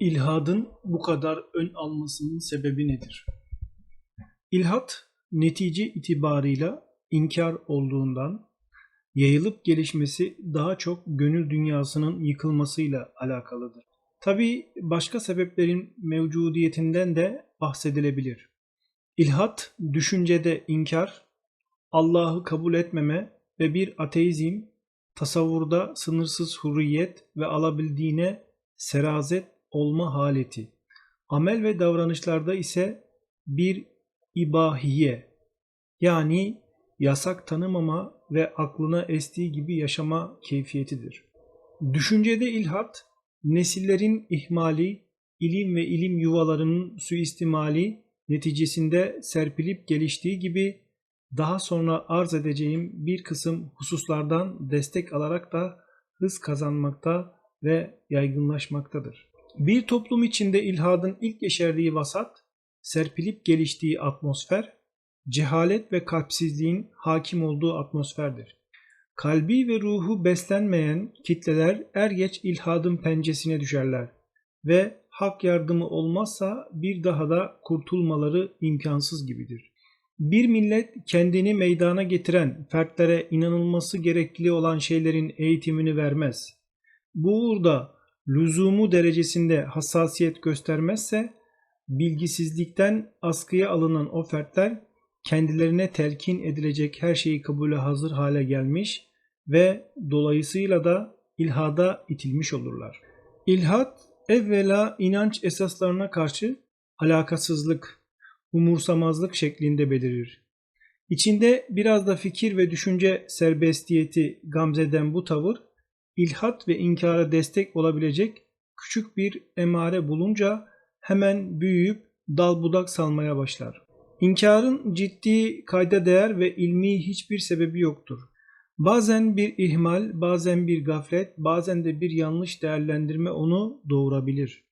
İlhadın bu kadar ön almasının sebebi nedir? İlhat, netice itibarıyla inkar olduğundan, yayılıp gelişmesi daha çok gönül dünyasının yıkılmasıyla alakalıdır. Tabi başka sebeplerin mevcudiyetinden de bahsedilebilir. İlhat, düşüncede inkar, Allah'ı kabul etmeme ve bir ateizm, tasavvurda sınırsız hürriyet ve alabildiğine serazet olma haleti. Amel ve davranışlarda ise bir ibahiye yani yasak tanımama ve aklına estiği gibi yaşama keyfiyetidir. Düşüncede ilhat, nesillerin ihmali, ilim ve ilim yuvalarının suistimali neticesinde serpilip geliştiği gibi daha sonra arz edeceğim bir kısım hususlardan destek alarak da hız kazanmakta ve yaygınlaşmaktadır. Bir toplum içinde ilhadın ilk yeşerdiği vasat, serpilip geliştiği atmosfer, cehalet ve kalpsizliğin hakim olduğu atmosferdir. Kalbi ve ruhu beslenmeyen kitleler er geç ilhadın pencesine düşerler ve hak yardımı olmazsa bir daha da kurtulmaları imkansız gibidir. Bir millet kendini meydana getiren fertlere inanılması gerekli olan şeylerin eğitimini vermez. Bu uğurda lüzumu derecesinde hassasiyet göstermezse bilgisizlikten askıya alınan o fertler kendilerine telkin edilecek her şeyi kabule hazır hale gelmiş ve dolayısıyla da ilhada itilmiş olurlar. İlhat evvela inanç esaslarına karşı alakasızlık, umursamazlık şeklinde belirir. İçinde biraz da fikir ve düşünce serbestiyeti gamzeden bu tavır, ilhat ve inkara destek olabilecek küçük bir emare bulunca hemen büyüyüp dal budak salmaya başlar. İnkarın ciddi kayda değer ve ilmi hiçbir sebebi yoktur. Bazen bir ihmal, bazen bir gaflet, bazen de bir yanlış değerlendirme onu doğurabilir.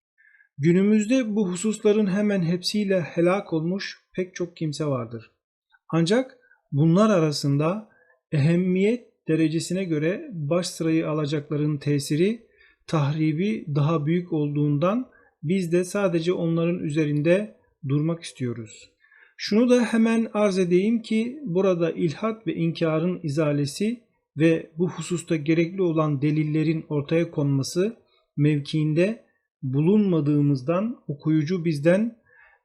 Günümüzde bu hususların hemen hepsiyle helak olmuş pek çok kimse vardır. Ancak bunlar arasında ehemmiyet derecesine göre baş sırayı alacakların tesiri, tahribi daha büyük olduğundan biz de sadece onların üzerinde durmak istiyoruz. Şunu da hemen arz edeyim ki burada ilhat ve inkarın izalesi ve bu hususta gerekli olan delillerin ortaya konması mevkiinde bulunmadığımızdan okuyucu bizden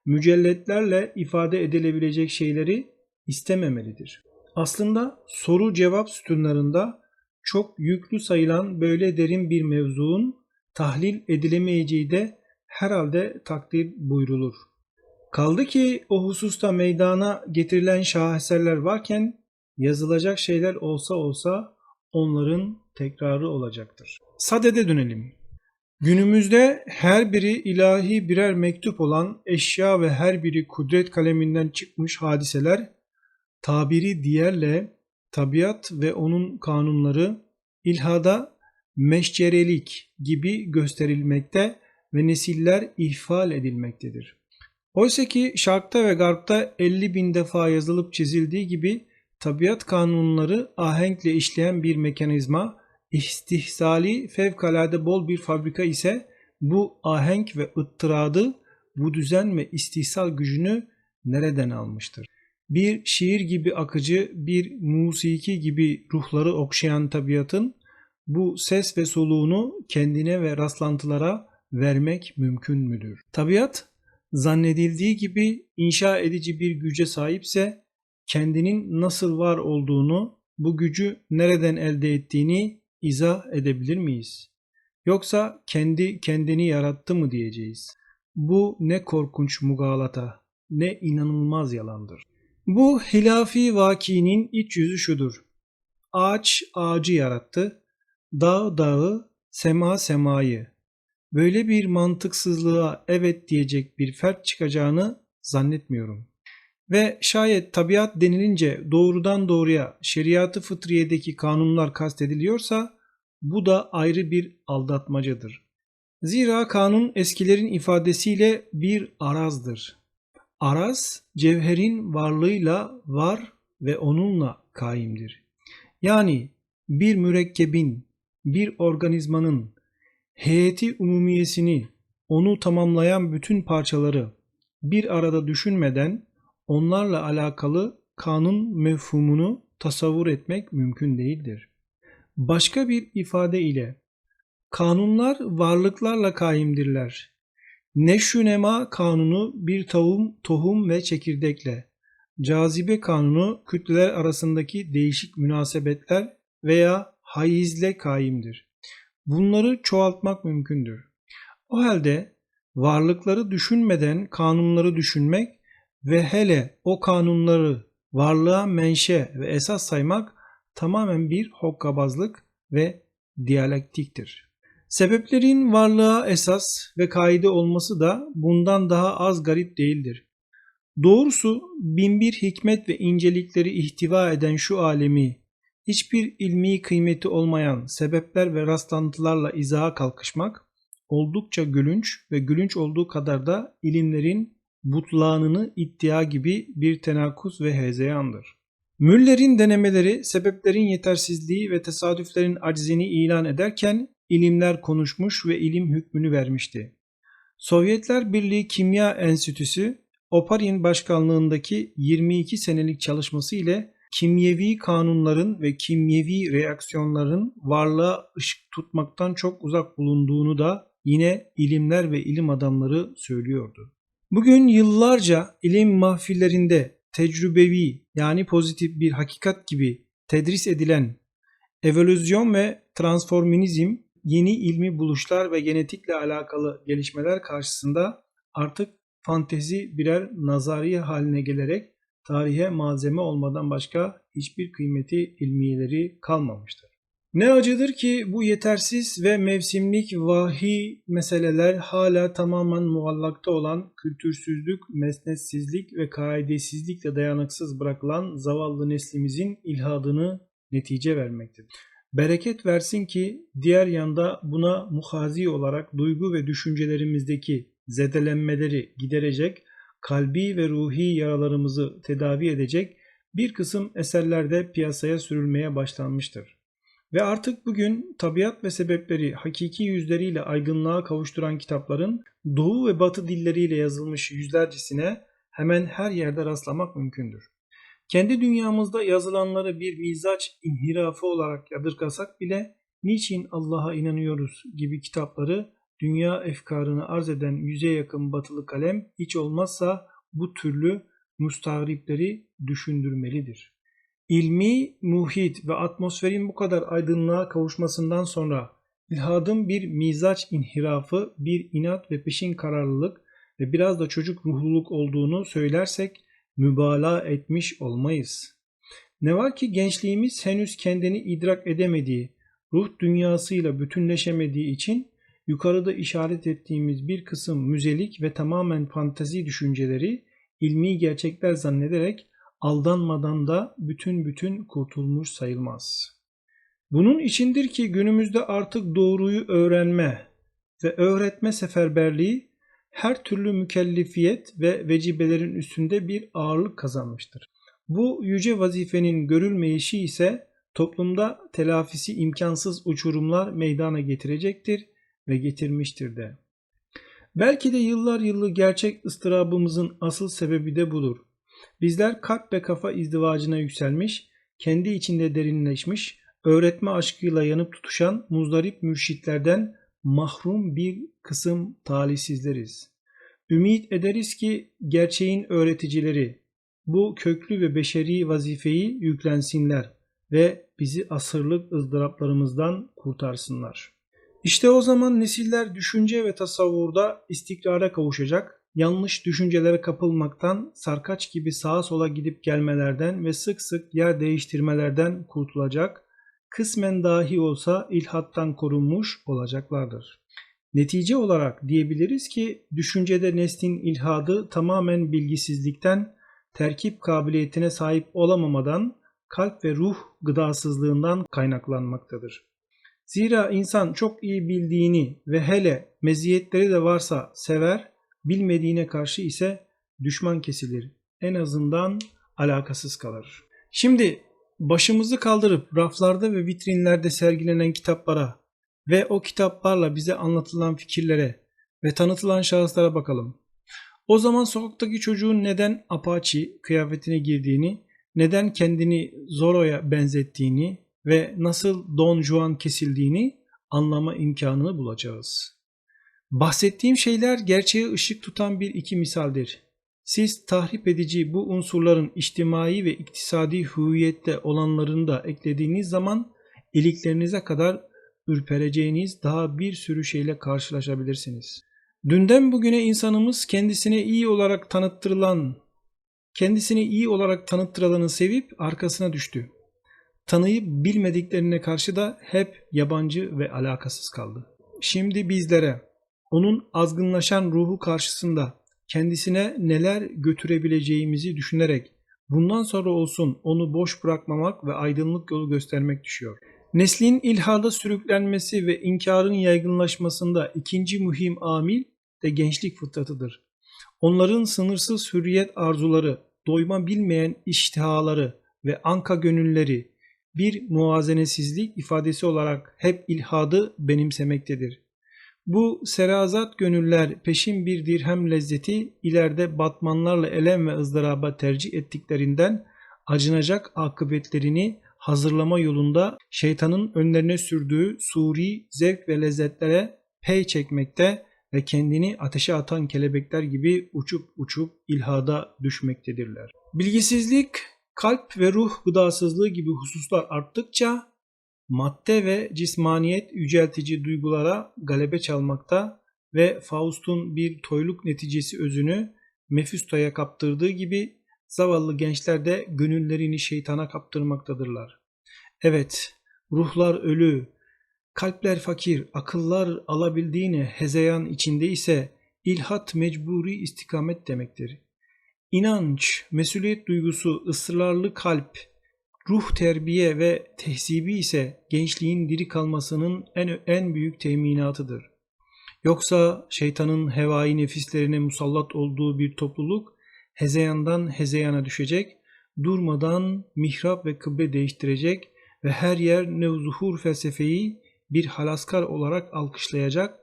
mücelletlerle ifade edilebilecek şeyleri istememelidir. Aslında soru cevap sütunlarında çok yüklü sayılan böyle derin bir mevzuun tahlil edilemeyeceği de herhalde takdir buyrulur. Kaldı ki o hususta meydana getirilen şaheserler varken yazılacak şeyler olsa olsa onların tekrarı olacaktır. Sadede dönelim. Günümüzde her biri ilahi birer mektup olan eşya ve her biri kudret kaleminden çıkmış hadiseler, tabiri diğerle tabiat ve onun kanunları ilhada meşcerelik gibi gösterilmekte ve nesiller ihfal edilmektedir. Oysa ki şarkta ve garpta 50 bin defa yazılıp çizildiği gibi tabiat kanunları ahenkle işleyen bir mekanizma, istihsali fevkalade bol bir fabrika ise bu ahenk ve ıttıradı, bu düzen ve istihsal gücünü nereden almıştır? Bir şiir gibi akıcı, bir musiki gibi ruhları okşayan tabiatın bu ses ve soluğunu kendine ve rastlantılara vermek mümkün müdür? Tabiat zannedildiği gibi inşa edici bir güce sahipse kendinin nasıl var olduğunu, bu gücü nereden elde ettiğini izah edebilir miyiz? Yoksa kendi kendini yarattı mı diyeceğiz? Bu ne korkunç mugalata, ne inanılmaz yalandır. Bu hilafi vakinin iç yüzü şudur. Ağaç ağacı yarattı, dağ dağı, sema semayı. Böyle bir mantıksızlığa evet diyecek bir fert çıkacağını zannetmiyorum. Ve şayet tabiat denilince doğrudan doğruya şeriatı fıtriyedeki kanunlar kastediliyorsa bu da ayrı bir aldatmacadır. Zira kanun eskilerin ifadesiyle bir arazdır. Araz cevherin varlığıyla var ve onunla kaimdir. Yani bir mürekkebin, bir organizmanın heyeti umumiyesini onu tamamlayan bütün parçaları bir arada düşünmeden onlarla alakalı kanun mefhumunu tasavvur etmek mümkün değildir. Başka bir ifade ile kanunlar varlıklarla kaimdirler. Neşünema kanunu bir tohum, tohum ve çekirdekle, cazibe kanunu kütleler arasındaki değişik münasebetler veya hayizle kaimdir. Bunları çoğaltmak mümkündür. O halde varlıkları düşünmeden kanunları düşünmek ve hele o kanunları varlığa menşe ve esas saymak tamamen bir hokkabazlık ve diyalektiktir. Sebeplerin varlığa esas ve kaide olması da bundan daha az garip değildir. Doğrusu binbir hikmet ve incelikleri ihtiva eden şu alemi hiçbir ilmi kıymeti olmayan sebepler ve rastlantılarla izaha kalkışmak oldukça gülünç ve gülünç olduğu kadar da ilimlerin butlanını iddia gibi bir tenakuz ve hezeyandır. Müller'in denemeleri sebeplerin yetersizliği ve tesadüflerin aczini ilan ederken ilimler konuşmuş ve ilim hükmünü vermişti. Sovyetler Birliği Kimya Enstitüsü Oparin başkanlığındaki 22 senelik çalışması ile kimyevi kanunların ve kimyevi reaksiyonların varlığa ışık tutmaktan çok uzak bulunduğunu da yine ilimler ve ilim adamları söylüyordu. Bugün yıllarca ilim mahfillerinde tecrübevi yani pozitif bir hakikat gibi tedris edilen evolüsyon ve transforminizm yeni ilmi buluşlar ve genetikle alakalı gelişmeler karşısında artık fantezi birer nazariye haline gelerek tarihe malzeme olmadan başka hiçbir kıymeti ilmiyeleri kalmamıştır. Ne acıdır ki bu yetersiz ve mevsimlik vahiy meseleler hala tamamen muallakta olan kültürsüzlük, mesnetsizlik ve kaidesizlikle dayanıksız bırakılan zavallı neslimizin ilhadını netice vermektedir. Bereket versin ki diğer yanda buna muhazi olarak duygu ve düşüncelerimizdeki zedelenmeleri giderecek, kalbi ve ruhi yaralarımızı tedavi edecek bir kısım eserlerde piyasaya sürülmeye başlanmıştır. Ve artık bugün tabiat ve sebepleri hakiki yüzleriyle aydınlığa kavuşturan kitapların doğu ve batı dilleriyle yazılmış yüzlercesine hemen her yerde rastlamak mümkündür. Kendi dünyamızda yazılanları bir mizaç inhirafı olarak yadırgasak bile niçin Allah'a inanıyoruz gibi kitapları dünya efkarını arz eden yüze yakın batılı kalem hiç olmazsa bu türlü mustagripleri düşündürmelidir. İlmi, muhit ve atmosferin bu kadar aydınlığa kavuşmasından sonra ilhadın bir mizaç inhirafı, bir inat ve peşin kararlılık ve biraz da çocuk ruhluluk olduğunu söylersek mübalağa etmiş olmayız. Ne var ki gençliğimiz henüz kendini idrak edemediği, ruh dünyasıyla bütünleşemediği için yukarıda işaret ettiğimiz bir kısım müzelik ve tamamen fantazi düşünceleri ilmi gerçekler zannederek aldanmadan da bütün bütün kurtulmuş sayılmaz. Bunun içindir ki günümüzde artık doğruyu öğrenme ve öğretme seferberliği her türlü mükellefiyet ve vecibelerin üstünde bir ağırlık kazanmıştır. Bu yüce vazifenin görülmeyişi ise toplumda telafisi imkansız uçurumlar meydana getirecektir ve getirmiştir de. Belki de yıllar yılı gerçek ıstırabımızın asıl sebebi de budur. Bizler kalp ve kafa izdivacına yükselmiş, kendi içinde derinleşmiş, öğretme aşkıyla yanıp tutuşan muzdarip mürşitlerden mahrum bir kısım talihsizleriz. Ümit ederiz ki gerçeğin öğreticileri bu köklü ve beşeri vazifeyi yüklensinler ve bizi asırlık ızdıraplarımızdan kurtarsınlar. İşte o zaman nesiller düşünce ve tasavvurda istikrara kavuşacak, yanlış düşüncelere kapılmaktan, sarkaç gibi sağa sola gidip gelmelerden ve sık sık yer değiştirmelerden kurtulacak, kısmen dahi olsa ilhattan korunmuş olacaklardır. Netice olarak diyebiliriz ki düşüncede neslin ilhadı tamamen bilgisizlikten, terkip kabiliyetine sahip olamamadan, kalp ve ruh gıdasızlığından kaynaklanmaktadır. Zira insan çok iyi bildiğini ve hele meziyetleri de varsa sever, bilmediğine karşı ise düşman kesilir. En azından alakasız kalır. Şimdi başımızı kaldırıp raflarda ve vitrinlerde sergilenen kitaplara ve o kitaplarla bize anlatılan fikirlere ve tanıtılan şahıslara bakalım. O zaman sokaktaki çocuğun neden Apache kıyafetine girdiğini, neden kendini Zoro'ya benzettiğini ve nasıl Don Juan kesildiğini anlama imkanını bulacağız. Bahsettiğim şeyler gerçeğe ışık tutan bir iki misaldir. Siz tahrip edici bu unsurların içtimai ve iktisadi hüviyette olanlarını da eklediğiniz zaman iliklerinize kadar ürpereceğiniz daha bir sürü şeyle karşılaşabilirsiniz. Dünden bugüne insanımız kendisine iyi olarak tanıttırılan, kendisini iyi olarak tanıttırılanı sevip arkasına düştü. Tanıyıp bilmediklerine karşı da hep yabancı ve alakasız kaldı. Şimdi bizlere onun azgınlaşan ruhu karşısında kendisine neler götürebileceğimizi düşünerek bundan sonra olsun onu boş bırakmamak ve aydınlık yolu göstermek düşüyor. Neslin ilhada sürüklenmesi ve inkarın yaygınlaşmasında ikinci mühim amil de gençlik fıtratıdır. Onların sınırsız hürriyet arzuları, doyma bilmeyen iştihaları ve anka gönülleri bir muazenesizlik ifadesi olarak hep ilhadı benimsemektedir. Bu serazat gönüller peşin bir dirhem lezzeti ileride batmanlarla elem ve ızdıraba tercih ettiklerinden acınacak akıbetlerini hazırlama yolunda şeytanın önlerine sürdüğü suri zevk ve lezzetlere pey çekmekte ve kendini ateşe atan kelebekler gibi uçup uçup ilhada düşmektedirler. Bilgisizlik, kalp ve ruh gıdasızlığı gibi hususlar arttıkça madde ve cismaniyet yüceltici duygulara galebe çalmakta ve Faust'un bir toyluk neticesi özünü Mefista'ya kaptırdığı gibi zavallı gençler de gönüllerini şeytana kaptırmaktadırlar. Evet, ruhlar ölü, kalpler fakir, akıllar alabildiğine hezeyan içinde ise ilhat mecburi istikamet demektir. İnanç, mesuliyet duygusu, ısrarlı kalp, ruh terbiye ve tehzibi ise gençliğin diri kalmasının en, en büyük teminatıdır. Yoksa şeytanın hevai nefislerine musallat olduğu bir topluluk hezeyandan hezeyana düşecek, durmadan mihrap ve kıble değiştirecek ve her yer nevzuhur felsefeyi bir halaskar olarak alkışlayacak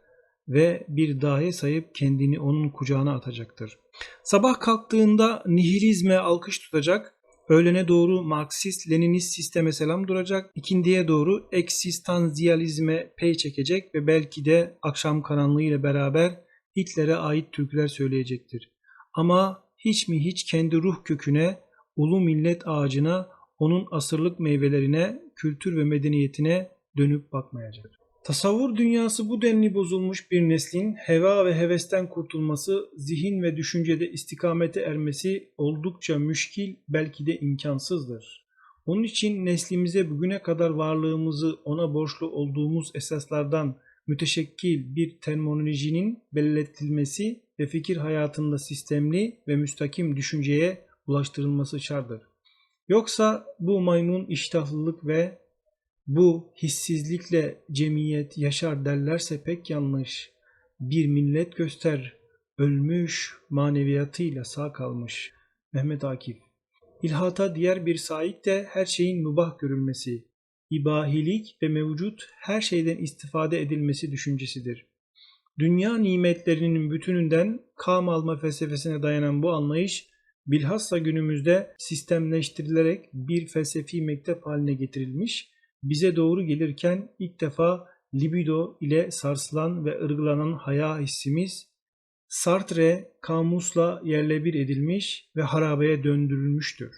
ve bir dahi sayıp kendini onun kucağına atacaktır. Sabah kalktığında nihilizme alkış tutacak, öğlene doğru Marksist-Leninist sisteme selam duracak, ikindiye doğru eksistansiyalizme pey çekecek ve belki de akşam karanlığı ile beraber Hitler'e ait türküler söyleyecektir. Ama hiç mi hiç kendi ruh köküne, ulu millet ağacına, onun asırlık meyvelerine, kültür ve medeniyetine dönüp bakmayacak. Tasavvur dünyası bu denli bozulmuş bir neslin heva ve hevesten kurtulması, zihin ve düşüncede istikamete ermesi oldukça müşkil, belki de imkansızdır. Onun için neslimize bugüne kadar varlığımızı ona borçlu olduğumuz esaslardan müteşekkil bir terminolojinin belletilmesi ve fikir hayatında sistemli ve müstakim düşünceye ulaştırılması şarttır. Yoksa bu maymun iştahlılık ve bu hissizlikle cemiyet yaşar derlerse pek yanlış. Bir millet göster, ölmüş maneviyatıyla sağ kalmış. Mehmet Akif İlhata diğer bir sahip de her şeyin mübah görülmesi, ibahilik ve mevcut her şeyden istifade edilmesi düşüncesidir. Dünya nimetlerinin bütününden kam alma felsefesine dayanan bu anlayış bilhassa günümüzde sistemleştirilerek bir felsefi mektep haline getirilmiş, bize doğru gelirken ilk defa libido ile sarsılan ve ırgılanan haya hissimiz Sartre kamusla yerle bir edilmiş ve harabeye döndürülmüştür.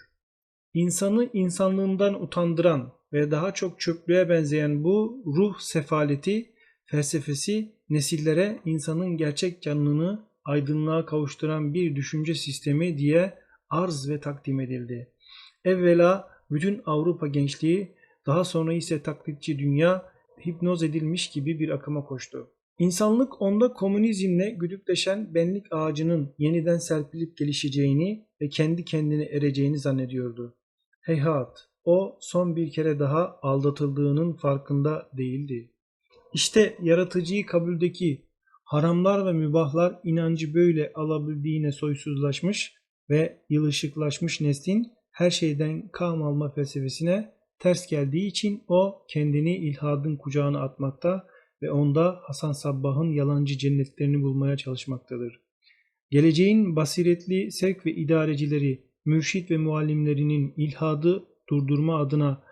İnsanı insanlığından utandıran ve daha çok çöplüğe benzeyen bu ruh sefaleti felsefesi nesillere insanın gerçek canlılığını aydınlığa kavuşturan bir düşünce sistemi diye arz ve takdim edildi. Evvela bütün Avrupa gençliği, daha sonra ise taklitçi dünya hipnoz edilmiş gibi bir akıma koştu. İnsanlık onda komünizmle güdükleşen benlik ağacının yeniden serpilip gelişeceğini ve kendi kendine ereceğini zannediyordu. Heyhat, o son bir kere daha aldatıldığının farkında değildi. İşte yaratıcıyı kabuldeki haramlar ve mübahlar inancı böyle alabildiğine soysuzlaşmış ve yılışıklaşmış neslin her şeyden kam alma felsefesine ters geldiği için o kendini ilhadın kucağına atmakta ve onda Hasan Sabbah'ın yalancı cennetlerini bulmaya çalışmaktadır. Geleceğin basiretli sevk ve idarecileri, mürşit ve muallimlerinin ilhadı durdurma adına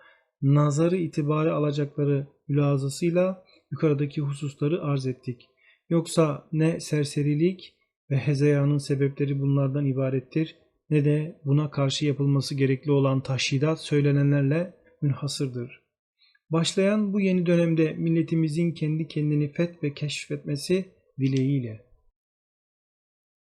nazarı itibare alacakları mülazasıyla yukarıdaki hususları arz ettik. Yoksa ne serserilik ve hezeyanın sebepleri bunlardan ibarettir ne de buna karşı yapılması gerekli olan tahşidat söylenenlerle münhasırdır. Başlayan bu yeni dönemde milletimizin kendi kendini feth ve keşfetmesi dileğiyle